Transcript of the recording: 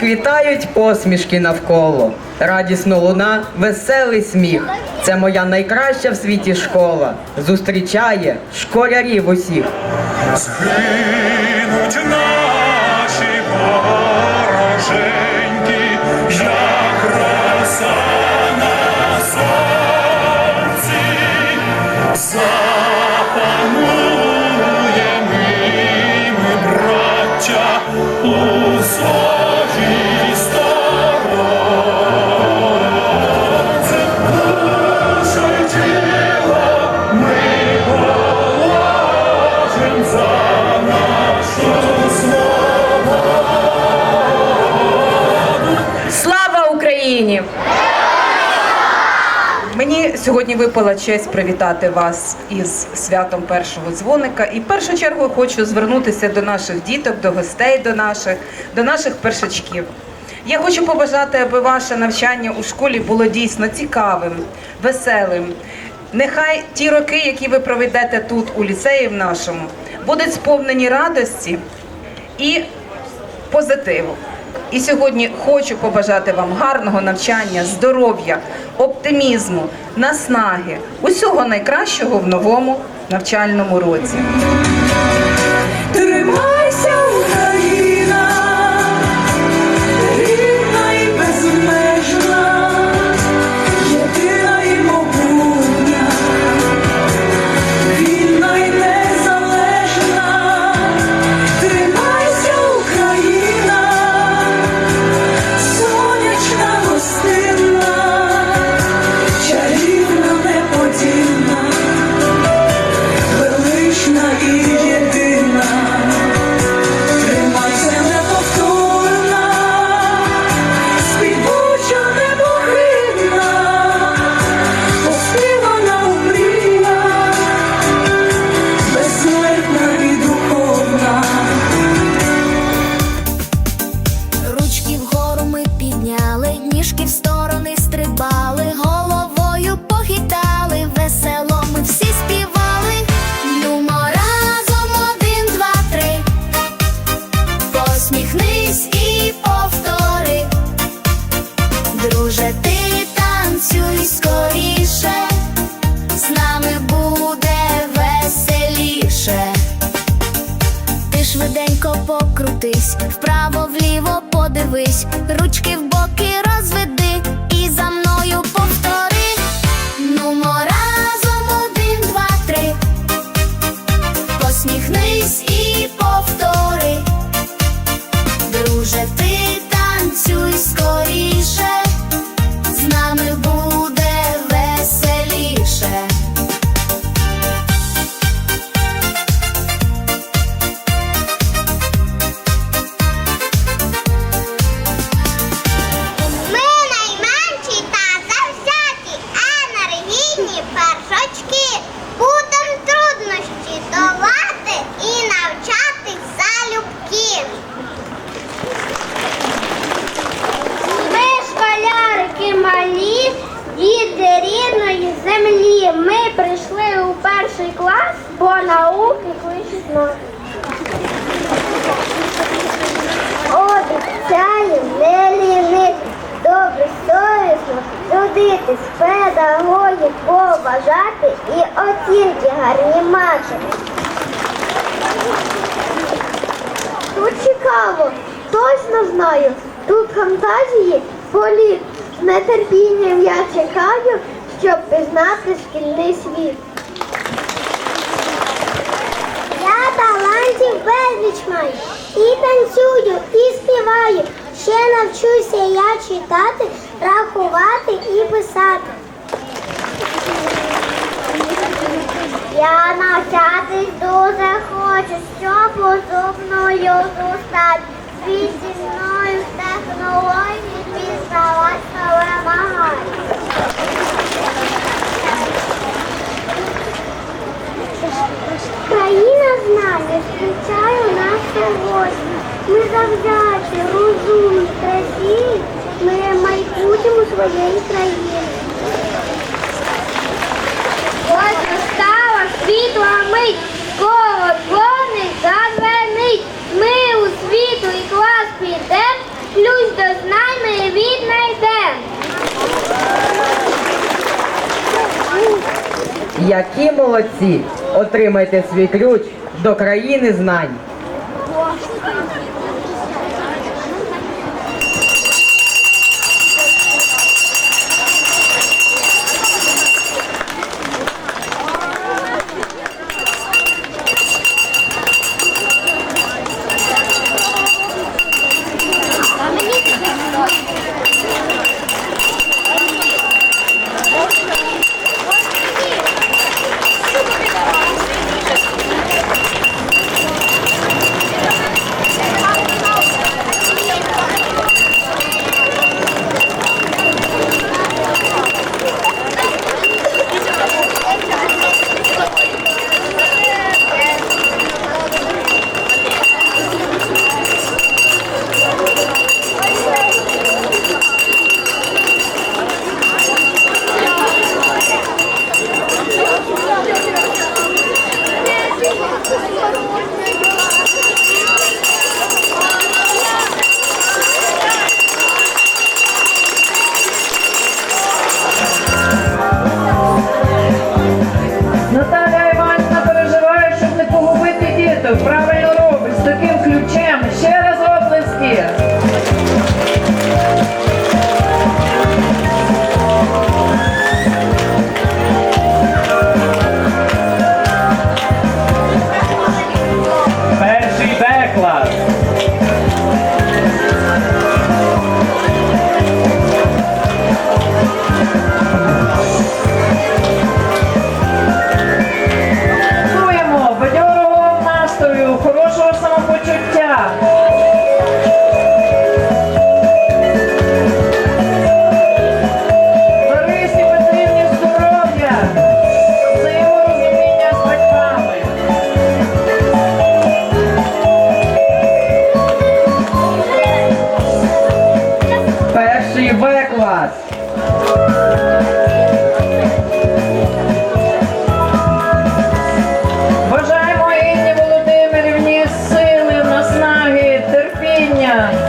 Розквітають посмішки навколо, радісно луна, веселий сміх. Це моя найкраща в світі школа. Зустрічає школярів усіх. Згинуть наші вороженьки, як на сонці, сьогодні випала честь привітати вас із святом першого дзвоника. І в першу чергу хочу звернутися до наших діток, до гостей, до наших, до наших першачків. Я хочу побажати, аби ваше навчання у школі було дійсно цікавим, веселим. Нехай ті роки, які ви проведете тут, у ліцеї в нашому, будуть сповнені радості і позитиву. І сьогодні хочу побажати вам гарного навчання, здоров'я, оптимізму, наснаги, усього найкращого в новому навчальному році. Подивись, ручки в боки Ми прийшли у перший клас, бо науки кличуть нас. Обіцяю не лінити, добре совісно трудитись, педагогів поважати і оцінки гарні мати. Тут цікаво, точно знаю, тут фантазії політ. З нетерпінням я чекаю, щоб пізнати шкільний світ. Я талантів безліч маю. І танцюю, і співаю. Ще навчуся я читати, рахувати і писати. Я навчатись дуже хочу, щоб розумною зустати. Світ зі мною з технологій пізнавати вимагає. Країна з нами зустрічає нас гості. Ми завзяті, розумні, красиві, ми майбутньому своєї країни. Ось настала світла мить, скоро дзвоник задзвенить. Ми у світу і клас підем, ключ до знань ми віднайдем. Які молодці! Отримайте свій ключ до країни знань. Yeah.